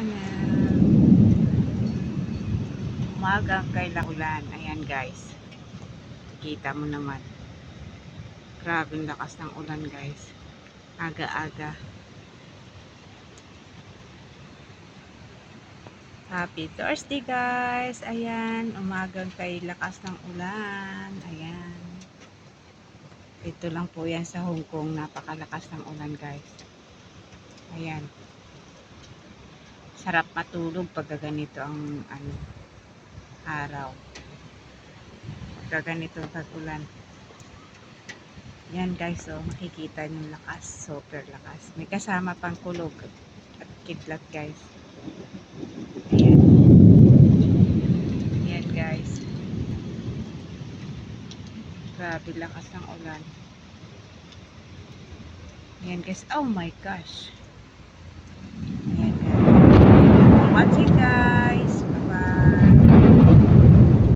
morning. Umagang kay Lakulan. Ayan guys. Kita mo naman. Grabe ang lakas ng ulan guys. Aga-aga. Happy Thursday guys. Ayan. Umagang kay lakas ng ulan. Ayan. Ito lang po yan sa Hong Kong. Napakalakas ng ulan guys. Ayan. Sarap matulog pag ganito ang ano, araw. Pag ganito pag ulan. Yan guys, oh, makikita yung lakas. Super lakas. May kasama pang kulog at kidlat guys. Ayan. Yan guys. Grabe lakas ng ulan. Yan guys. Oh my gosh.